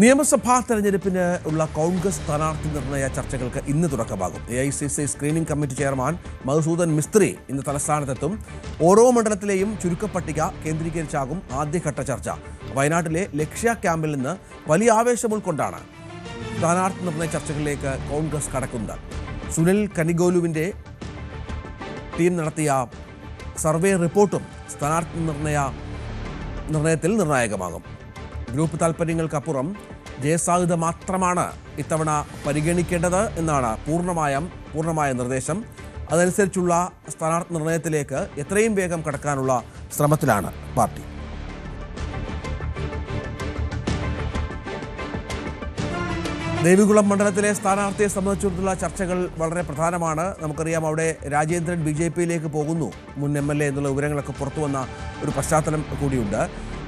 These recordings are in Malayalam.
നിയമസഭാ തെരഞ്ഞെടുപ്പിന് ഉള്ള കോൺഗ്രസ് സ്ഥാനാർത്ഥി നിർണയ ചർച്ചകൾക്ക് ഇന്ന് തുടക്കമാകും. A I C C screening committee chairman Madhusudan Mistry ഇന്ന് തലസ്ഥാനത്തെത്തും. ഓരോ മണ്ഡലത്തിലെയും ചുരുക്കപ്പട്ടിക കേന്ദ്രീകരിച്ചാകും ആദ്യഘട്ട ചർച്ച. വയനാട്ടിലെ ലക്ഷ്യ ക്യാമ്പിൽ നിന്ന് വലിയ ആവേശം ഉൾക്കൊണ്ടാണ് സ്ഥാനാർത്ഥി നിർണയ ചർച്ചകളിലേക്ക് കോൺഗ്രസ് കടക്കുന്നത്. സുനിൽ കനിഗോലുവിന്റെ ടീം നടത്തിയ സർവേ റിപ്പോർട്ടും സ്ഥാനാർത്ഥി നിർണയ നിർണയത്തിൽ നിർണായകമാകും. ഗ്രൂപ്പ് താൽപ്പര്യങ്ങൾക്കപ്പുറം ജയസാധ്യത മാത്രമാണ് ഇത്തവണ പരിഗണിക്കേണ്ടത് എന്നാണ് പൂർണമായും പൂർണമായ നിർദ്ദേശം. അതനുസരിച്ചുള്ള സ്ഥാനാർത്ഥി നിർണയത്തിലേക്ക് എത്രയും വേഗം കടക്കാനുള്ള ശ്രമത്തിലാണ് പാർട്ടി. ദേവികുളം മണ്ഡലത്തിലെ സ്ഥാനാർത്ഥിയെ സംബന്ധിച്ചിടത്തുള്ള ചർച്ചകൾ വളരെ പ്രധാനമാണ്. നമുക്കറിയാം അവിടെ രാജേന്ദ്രൻ ബി ജെ പിയിലേക്ക് പോകുന്നു. മുൻ എം എൽ എ എന്നുള്ള വിവരങ്ങളൊക്കെ പുറത്തു വന്ന ഒരു പശ്ചാത്തലം കൂടിയുണ്ട്.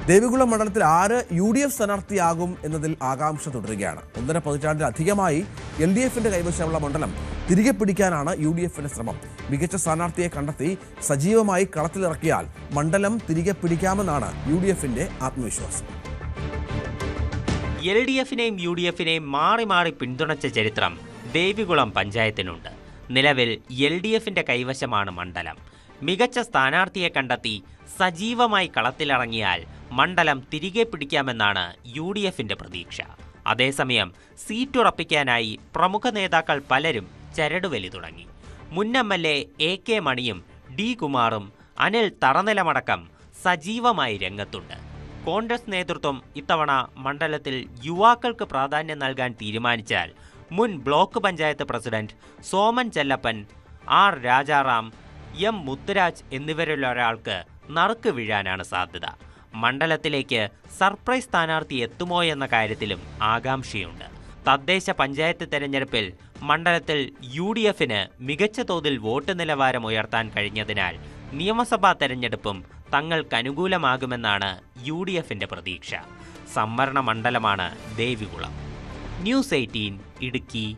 ദേവികുളം മണ്ഡലത്തിൽ ആര് യു ഡി എഫ് സ്ഥാനാർത്ഥിയാകും എന്നതിൽ ആകാംക്ഷ തുടരുകയാണ്. ഒന്നര പതിറ്റാണ്ടിലധികമായി എൽ ഡി എഫിന്റെ കൈവശമുള്ള മണ്ഡലം തിരികെ പിടിക്കാനാണ് യു ഡി എഫിന്റെ ശ്രമം. മികച്ച സ്ഥാനാർത്ഥിയെ കണ്ടെത്തി സജീവമായി കളത്തിലിറക്കിയാൽ മണ്ഡലം തിരികെ പിടിക്കാമെന്നാണ് യു ഡി എഫിന്റെ ആത്മവിശ്വാസം. എൽ ഡി എഫിനെയും യു ഡി എഫിനെയും മാറി മാറി പിന്തുണച്ച ചരിത്രം ദേവികുളം പഞ്ചായത്തിനുണ്ട്. നിലവിൽ എൽ ഡി എഫിന്റെ കൈവശമാണ് മണ്ഡലം. മികച്ച സ്ഥാനാർത്ഥിയെ കണ്ടെത്തി സജീവമായി കളത്തിലിറങ്ങിയാൽ മണ്ഡലം തിരികെ പിടിക്കാമെന്നാണ് യു ഡി എഫിന്റെ പ്രതീക്ഷ. അതേസമയം സീറ്റ് ഉറപ്പിക്കാനായി പ്രമുഖ നേതാക്കൾ പലരും ചരടുവലി തുടങ്ങി. മുൻ എം എൽ എ കെ മണിയും ഡി കുമാറും അനിൽ തറനിലമടക്കം സജീവമായി രംഗത്തുണ്ട്. കോൺഗ്രസ് നേതൃത്വം ഇത്തവണ മണ്ഡലത്തിൽ യുവാക്കൾക്ക് പ്രാധാന്യം നൽകാൻ തീരുമാനിച്ചാൽ മുൻ block panchayat president Soman Chellappan R Rajaram M Muthuraj എന്നിവരിലൊരാൾക്ക് നറുക്ക് വീഴാനാണ് സാധ്യത. മണ്ഡലത്തിലേക്ക് സർപ്രൈസ് സ്ഥാനാർത്ഥി എത്തുമോ എന്ന കാര്യത്തിലും ആകാംക്ഷയുണ്ട്. തദ്ദേശ പഞ്ചായത്ത് തെരഞ്ഞെടുപ്പിൽ മണ്ഡലത്തിൽ യു ഡി എഫിന് മികച്ച തോതിൽ വോട്ട് നിലവാരം ഉയർത്താൻ കഴിഞ്ഞതിനാൽ നിയമസഭാ തെരഞ്ഞെടുപ്പും തങ്ങൾക്കനുകൂലമാകുമെന്നാണ് യു ഡി എഫിന്റെ പ്രതീക്ഷ. സംവരണ മണ്ഡലമാണ് ദേവികുളം. News eighteen Idukki